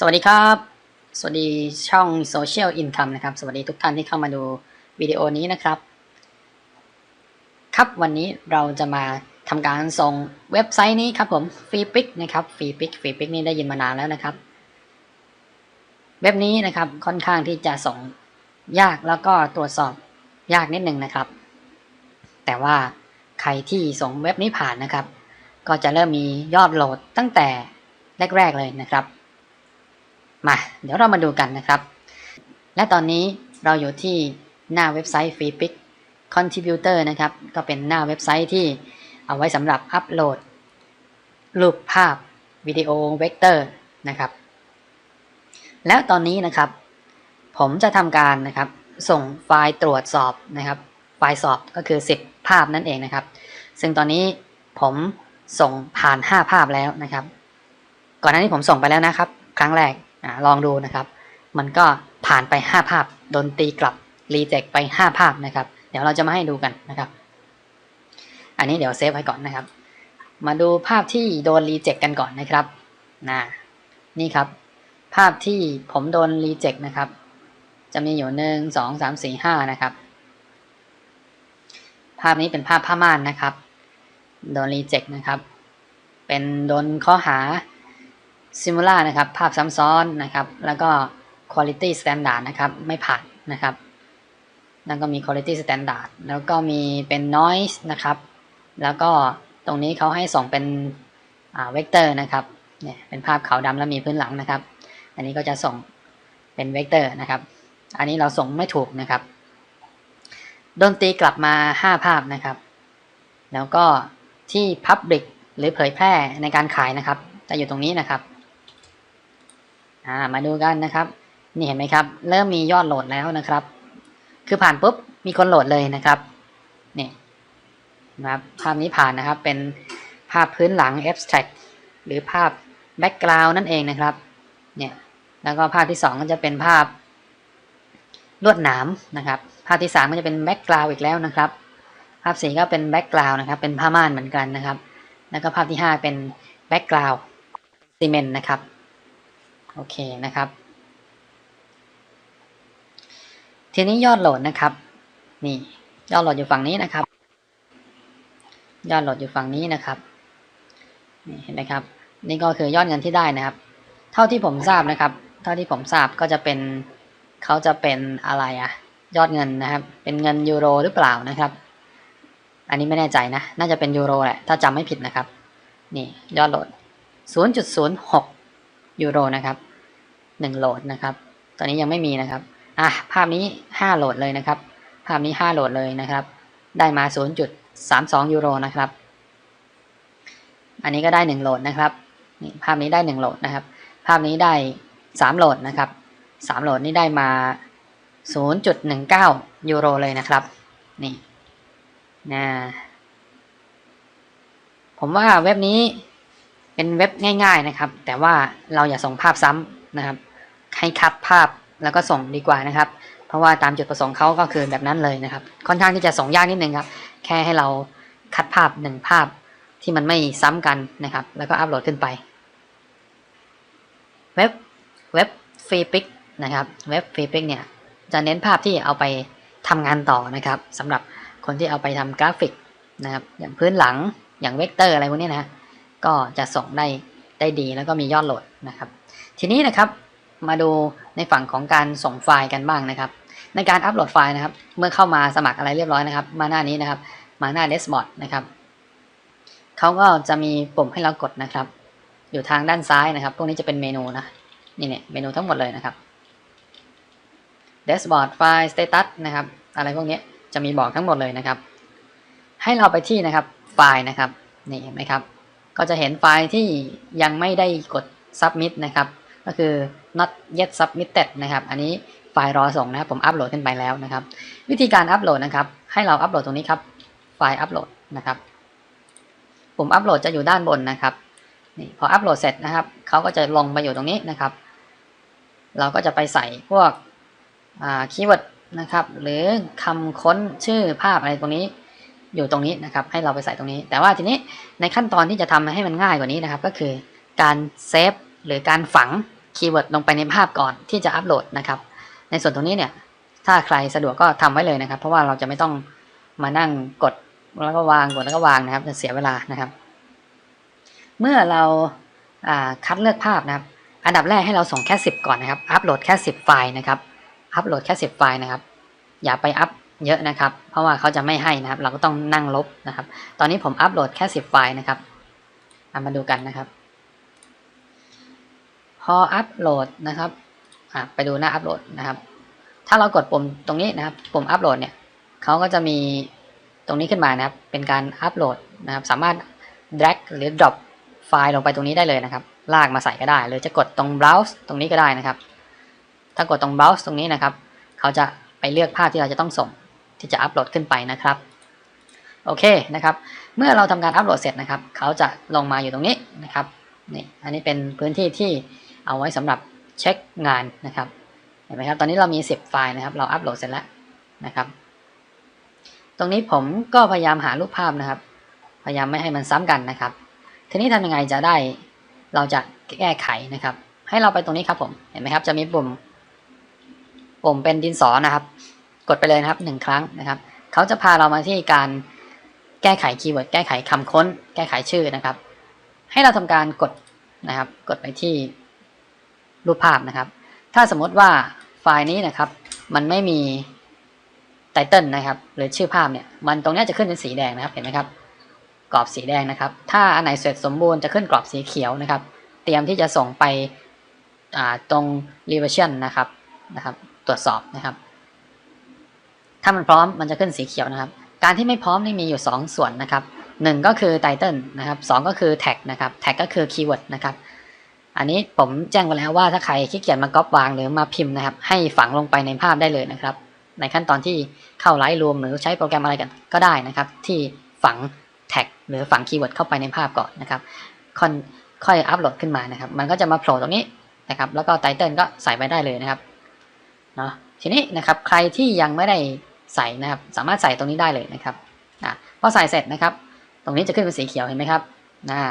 สวัสดีครับ สวัสดีช่อง Social Income นะครับ สวัสดีทุกท่านที่เข้ามาดูวิดีโอนี้นะครับ ครับวันนี้เราจะมาทำการส่งเว็บไซต์นี้ครับผมฟรีปิกนะครับฟรีปิกฟรีปิกนี่ได้ยินมานานแล้วนะครับ เว็บนี้นะครับค่อนข้างที่จะส่งยากแล้วก็ตรวจสอบยากนิดนึงนะครับ แต่ว่าใครที่ส่งเว็บนี้ผ่านนะครับ ก็จะเริ่มมียอดโหลดตั้งแต่แรกๆเลยนะครับ มา เดี๋ยวเรามาดูกันนะครับ และตอนนี้เราอยู่ที่หน้าเว็บไซต์ Free p i c Contributor นะครับ ก็เป็นหน้าเว็บไซต์ที่เอาไว้สำหรับอัปโหลด รูปภาพวิดีโอเวกเตอร์นะครับ แล้วตอนนี้นะครับ ผมจะทำการนะครับ ส่งไฟล์ตรวจสอบนะครับ ไฟล์สอบก็คือ 10 ภาพนั่นเองนะครับ ซึ่งตอนนี้ผมส่งผ่าน 5 ภาพแล้วนะครับ ก่อนหน้านี้ผมส่งไปแล้วนะครับ ครั้งแรก อลองดูนะครับ มันก็ผ่านไป 5 ภาพโดนตีกลับรีเจ็คไป 5 ภาพนะครับ เดี๋ยวเราจะมาให้ดูกันนะครับ อันนี้เดี๋ยวเซฟไว้ก่อนนะครับ มาดูภาพที่โดนรีเจ็คกันก่อนนะครับนะนี่ครับ ภาพที่ผมโดนรีเจ็คนะครับ จะมีอยู่หนึ่งสองสามสี่ห้านะครับ ภาพนี้เป็นภาพผ้าม่านนะครับ โดนรีเจ็คนะครับ เป็นโดนข้อหา Simula นะครับภาพซ้ำซ้อนนะครับแล้วก็ Quality Standard นะครับไม่ผ่านนะครับแล้วก็มี Quality Standard แล้วก็มีเป็น Noise นะครับแล้วก็ตรงนี้เขาให้ส่งเป็นเวกเตอร์นะครับเนี่ยเป็นภาพขาวดำแล้วมีพื้นหลังนะครับ อันนี้ก็จะส่งเป็นเวกเตอร์นะครับ อันนี้เราส่งไม่ถูกนะครับโดนตีกลับมา 5 ภาพนะครับ แล้วก็ที่ Public หรือเผยแพร่ในการขายนะครับ จะอยู่ตรงนี้นะครับ อ่ามาดูกันนะครับ นี่เห็นไหมครับ เริ่มมียอดโหลดแล้วนะครับ คือผ่านปุ๊บมีคนโหลดเลยนะครับนี่นะครับภาพนี้ผ่านนะครับเป็นภาพพื้นหลัง abstract หรือภาพ background นั่นเองนะครับเนี่ยแล้วก็ภาพที่ 2 ก็จะเป็นภาพลวดหนามนะครับ ภาพที่ 3 ก็จะเป็น background อีกแล้วนะครับ ภาพ4ก็เป็น background นะครับ เป็นผ้าม่านเหมือนกันนะครับ แล้วก็ภาพที่ 5 เป็น background ซีเมนต์นะครับ โอเคนะครับ ทีนี้ยอดโหลดนะครับ นี่ยอดโหลดอยู่ฝั่งนี้นะครับ ยอดโหลดอยู่ฝั่งนี้นะครับนี่เห็นไหมครับ นี่ก็คือยอดเงินที่ได้นะครับ เท่าที่ผมทราบนะครับ เท่าที่ผมทราบก็จะเป็นเขาจะเป็นอะไรอะยอดเงินนะครับ เป็นเงินยูโรหรือเปล่านะครับ อันนี้ไม่แน่ใจนะ น่าจะเป็นยูโรแหละ ถ้าจำไม่ผิดนะครับ นี่ยอดโหลด 0.06 ยูโรนะครับ 1โหลดนะครับ ตอนนี้ยังไม่มีนะครับ อะภาพนี้ 5 โหลดเลยนะครับ ภาพนี้ 5 โหลดเลยนะครับ ได้มา 0.32 ยูโรนะครับ อันนี้ก็ได้ 1 โหลดนะครับนี่ภาพนี้ได้ 1 โหลดนะครับ ภาพนี้ได้ 3 โหลดนะครับ 3 โหลดนี่ได้มา 0.19 ยูโรเลยนะครับ นี่นะผมว่าเว็บนี้เป็นเว็บง่าย ๆนะครับ แต่ว่าเราอย่าส่งภาพซ้ำนะครับ ให้คัดภาพแล้วก็ส่งดีกว่านะครับ เพราะว่าตามจุดประสงค์เขาก็คือแบบนั้นเลยนะครับ ค่อนข้างที่จะส่งยากนิดนึงครับ แค่ให้เราคัดภาพหนึ่งภาพที่มันไม่ซ้ำกันนะครับ แล้วก็อัปโหลดขึ้นไป เว็บเว็บฟรีพิกนะครับเว็บฟรีพิกเนี่ยจะเน้นภาพที่เอาไปทำงานต่อนะครับสำหรับคนที่เอาไปทำกราฟิกนะครับ อย่างพื้นหลังอย่างเวกเตอร์อะไรพวกนี้นะก็จะส่งได้ได้ดีแล้วก็มียอดโหลดนะครับ ทีนี้นะครับ มาดูในฝั่งของการส่งไฟล์กันบ้างนะครับ ในการอัปโหลดไฟล์นะครับ เมื่อเข้ามาสมัครอะไรเรียบร้อยนะครับ มาหน้านี้นะครับ มาหน้า Dashboard นะครับเขาก็จะมีปุ่มให้เรากดนะครับ อยู่ทางด้านซ้ายนะครับ พวกนี้จะเป็นเมนูนะนี่เนี่ยเมนูทั้งหมดเลยนะครับ Dashboard ไฟล์ Status นะครับ อะไรพวกนี้จะมีบอกทั้งหมดเลยนะครับ ให้เราไปที่นะครับไฟล์นะครับนี่เห็นไหมครับ ก็จะเห็นไฟล์ที่ยังไม่ได้กด submit นะครับ ก็คือ not yet submitted นะครับ อันนี้ไฟล์รอส่งนะครับ ผมอัปโหลดขึ้นไปแล้วนะครับ วิธีการอัปโหลดนะครับ ให้เราอัปโหลดตรงนี้ครับ ไฟล์อัปโหลดนะครับ ปุ่มอัปโหลดจะอยู่ด้านบนนะครับ นี่พออัปโหลดเสร็จนะครับ เขาก็จะลงมาอยู่ตรงนี้นะครับ เราก็จะไปใส่พวกคีย์เวิร์ดนะครับ หรือคำค้นชื่อภาพอะไรตรงนี้อยู่ตรงนี้นะครับ ให้เราไปใส่ตรงนี้ แต่ว่าทีนี้ในขั้นตอนที่จะทำให้มันง่ายกว่านี้นะครับ ก็คือการเซฟหรือการฝัง คีย์เวิร์ดลงไปในภาพก่อนที่จะอัปโหลดนะครับ ในส่วนตรงนี้เนี่ย ถ้าใครสะดวกก็ทำไว้เลยนะครับ เพราะว่าเราจะไม่ต้องมานั่งกดแล้วก็วางกดแล้วก็วางนะครับ จะเสียเวลานะครับ เมื่อเราาคัดเลือกภาพนะครับ อันดับแรกให้เราส่งแค่ 10 ก่อนนะครับ อัปโหลดแค่ 10 ไฟล์นะครับ อัปโหลดแค่ 10 ไฟล์นะครับ อย่าไปอัพเยอะนะครับ เพราะว่าเขาจะไม่ให้นะครับ เราก็ต้องนั่งลบนะครับ ตอนนี้ผมอัปโหลดแค่ 10 ไฟล์นะครับามาดูกันนะครับ พออัปโหลดนะครับไปดูหน้าอัปโหลดนะครับ ถ้าเรากดปุ่มตรงนี้นะครับ ปุ่มอัปโหลดเนี่ยเขาก็จะมีตรงนี้ขึ้นมานะครับ เป็นการอัปโหลดนะครับ สามารถ drag หรือ drop ไฟล์ลงไปตรงนี้ได้เลยนะครับ ลากมาใส่ก็ได้ หรือจะกดตรง browse ตรงนี้ก็ได้นะครับ ถ้ากดตรง browse ตรงนี้นะครับ เขาจะไปเลือกภาพที่เราจะต้องส่งที่จะอัปโหลดขึ้นไปนะครับ โอเคนะครับ เมื่อเราทำการอัปโหลดเสร็จนะครับ เขาจะลงมาอยู่ตรงนี้นะครับ นี่ อันนี้เป็นพื้นที่ที่ เอาไว้สำหรับเช็คงานนะครับเห็นไหมครับตอนนี้เรามี 10 ไฟล์นะครับ เราอัปโหลดเสร็จแล้วนะครับ ตรงนี้ผมก็พยายามหารูปภาพนะครับ พยายามไม่ให้มันซ้ำกันนะครับ ทีนี้ทำยังไงจะได้เราจะแก้ไขนะครับ ให้เราไปตรงนี้ครับผมเห็นไหมครับ จะมีปุ่มปุ่มเป็นดินสอนะครับ กดไปเลยนะครับหนึ่งครั้งนะครับเขาจะพาเรามาที่การแก้ไขคีย์เวิร์ดแก้ไขคำค้น แก้ไขชื่อนะครับ ให้เราทำการกดนะครับ กดไปที่ รูปภาพนะครับ ถ้าสมมติว่าไฟล์นี้นะครับ มันไม่มีไตเติลนะครับหรือชื่อภาพเนี่ยมันตรงนี้จะขึ้นเป็นสีแดงนะครับเห็นไหมครับกรอบสีแดงนะครับ ถ้าอันไหนเสร็จสมบูรณ์จะขึ้นกรอบสีเขียวนะครับ เตรียมที่จะส่งไปตรง revision นะครับนะครับ ตรวจสอบนะครับ ถ้ามันพร้อมมันจะขึ้นสีเขียวนะครับ การที่ไม่พร้อมนี่มีอยู่ 2 ส่วนนะครับ 1 ก็คือ title นะครับ2ก็คือ tag นะครับ tag ก็คือ keyword นะครับ อันนี้ผมแจ้งไปแล้วว่าถ้าใครขี้เกียจมาก๊อปวางหรือมาพิมพ์นะครับ ให้ฝังลงไปในภาพได้เลยนะครับ ในขั้นตอนที่เข้าไลท์รวมหรือใช้โปรแกรมอะไรกันก็ได้นะครับ ที่ฝังแท็กหรือฝังคีย์เวิร์ดเข้าไปในภาพก่อนนะครับค่อยค่อยอัปโหลดขึ้นมานะครับ มันก็จะมาโผล่ตรงนี้นะครับ แล้วก็ไตเติลก็ใส่ไปได้เลยนะครับเนาะทีนี้นะครับใครที่ยังไม่ได้ใส่นะครับ สามารถใส่ตรงนี้ได้เลยนะครับอะพอใส่เสร็จนะครับ ตรงนี้จะขึ้นเป็นสีเขียวเห็นไหมครับอ่า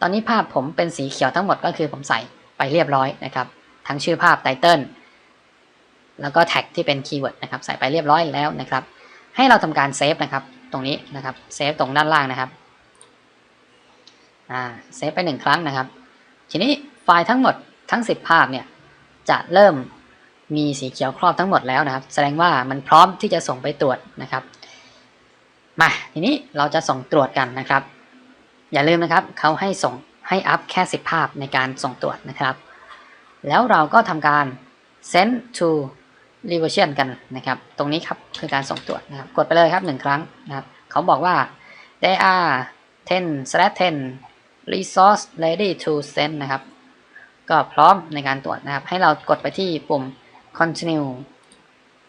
ตอนนี้ภาพผมเป็นสีเขียวทั้งหมดก็คือผมใส่ไปเรียบร้อยนะครับ ทั้งชื่อภาพไตเติลแล้วก็แท็กที่เป็นคีย์เวิร์ดนะครับใส่ไปเรียบร้อยแล้วนะครับ ให้เราทำการเซฟนะครับตรงนี้นะครับเซฟตรงด้านล่างนะครับอ่าเซฟไปหนึ่งครั้งนะครับ ทีนี้ไฟล์ทั้งหมดทั้ง 10 ภาพเนี่ยจะเริ่มมีสีเขียวครอบทั้งหมดแล้วนะครับ แสดงว่ามันพร้อมที่จะส่งไปตรวจนะครับ มาทีนี้เราจะส่งตรวจกันนะครับ อย่าลืมนะครับเขาให้ส่งให้อัพแค่ 10 ภาพในการส่งตรวจนะครับ แล้วเราก็ทำการ send to reversion กันนะครับ ตรงนี้ครับคือการส่งตรวจนะครับ กดไปเลยครับหนึ่งครั้งนะครับ เขาบอกว่า they are 10 slash 10 resource ready to send นะครับ ก็พร้อมในการตรวจนะครับ ให้เรากดไปที่ปุ่ม continue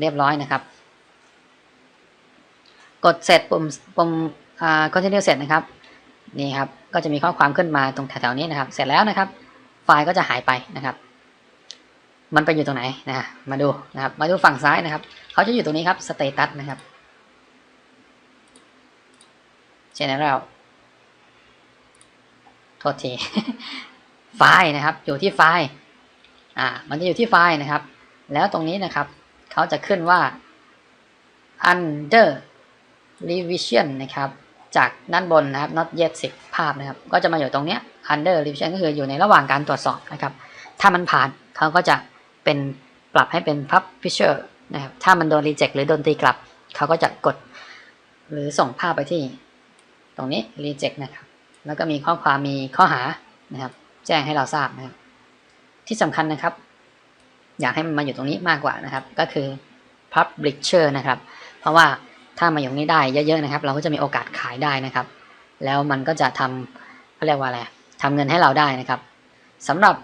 เรียบร้อยนะครับ กดเสร็จปุ่มปุ่ม continue เสร็จนะครับ นี่ครับก็จะมีข้อความขึ้นมาตรงแถวๆนี้นะครับ เสร็จแล้วนะครับ ไฟล์ก็จะหายไปนะครับ มันไปอยู่ตรงไหนนะมาดูนะครับ มาดูฝั่งซ้ายนะครับเขาจะอยู่ตรงนี้ครับ status นะครับ general โทษทีไฟล์นะครับ อยู่ที่ไฟล์อ่า มันจะอยู่ที่ไฟล์นะครับ แล้วตรงนี้นะครับเขาจะขึ้นว่า under revision นะครับ จากด้านบนนะครับ not yet 10 ภาพนะครับ ก็จะมาอยู่ตรงเนี้ย under revision ก็คืออยู่ในระหว่างการตรวจสอบนะครับ ถ้ามันผ่านเขาก็จะเป็นปรับให้เป็น publisher นะครับ ถ้ามันโดน reject หรือโดนตีกลับ เขาก็จะกด หรือส่งภาพไปที่ ตรงนี้ reject นะครับ แล้วก็มีข้อความมีข้อหานะครับ แจ้งให้เราทราบนะครับ ที่สำคัญนะครับ อยากให้มันมาอยู่ตรงนี้มากกว่านะครับ ก็คือ publisher นะครับ เพราะว่า ถ้ามาอยู่ตรงนี้ได้เยอะๆนะครับ เราก็จะมีโอกาสขายได้นะครับ แล้วมันก็จะทำเขาเรียกว่าอะไรทำเงินให้เราได้นะครับสำหรับ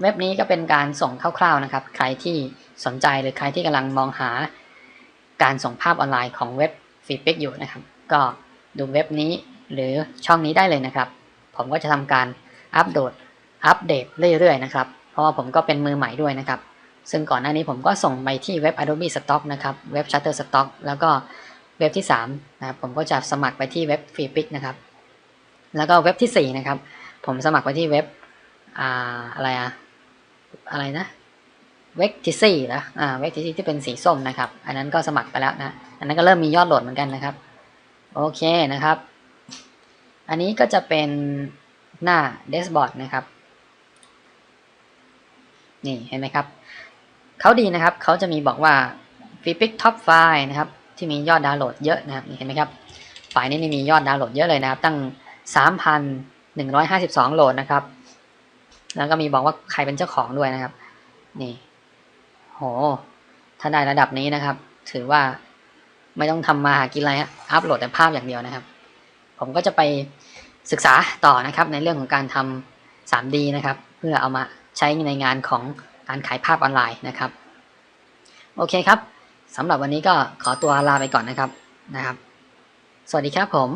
เว็บนี้ก็เป็นการส่งคร่าวๆนะครับ ใครที่สนใจหรือใครที่กำลังมองหา การส่งภาพออนไลน์ของเว็บฟีปิกอยู่นะครับ ก็ดูเว็บนี้หรือช่องนี้ได้เลยนะครับ ผมก็จะทำการอัปโหลดอัปเดตเรื่อยๆนะครับ เพราะว่าผมก็เป็นมือใหม่ด้วยนะครับ ซึ่งก่อนหน้านี้ผมก็ส่งไปที่เว็บ Adobe Stock นะครับ เว็บ Shutterstock แล้วก็ เว็บที่3นะครับผมก็จะสมัครไปที่เว็บ f r e e p i c นะครับ แล้วก็เว็บที่4นะครับผมสมัครไปที่เว็บอ่าอะไรอะอะไรนะเวกทิซี่นะอ่าเวกทิซี่ที่เป็นสีส้มนะครับ อันนั้นก็สมัครไปแล้วนะ อันนั้นก็เริ่มมียอดโหลดเหมือนกันนะครับ โอเคนะครับ อันนี้ก็จะเป็นหน้าเดสบอร์ดนะครับ นี่เห็นไหมครับ เขาดีนะครับ เขาจะมีบอกว่า f r e e p i c Top ไฟล์นะครับ ที่มียอดดาวน์โหลดเยอะนะครับเห็นไหมครับไฟล์นี้นี่มียอดดาวน์โหลดเยอะเลยนะครับ ตั้ง 3,152 โหลดนะครับ แล้วก็มีบอกว่าใครเป็นเจ้าของด้วยนะครับ นี่โหถ้าได้ระดับนี้นะครับ ถือว่าไม่ต้องทำมาหากินอะไรอัพโหลดแต่ภาพอย่างเดียวนะครับ ผมก็จะไปศึกษาต่อนะครับในเรื่องของการทำ 3D นะครับ เพื่อเอามาใช้ในงานของการขายภาพออนไลน์นะครับ โอเคครับ สำหรับวันนี้ก็ขอตัวลาไปก่อนนะครับนะครับ สวัสดีครับผม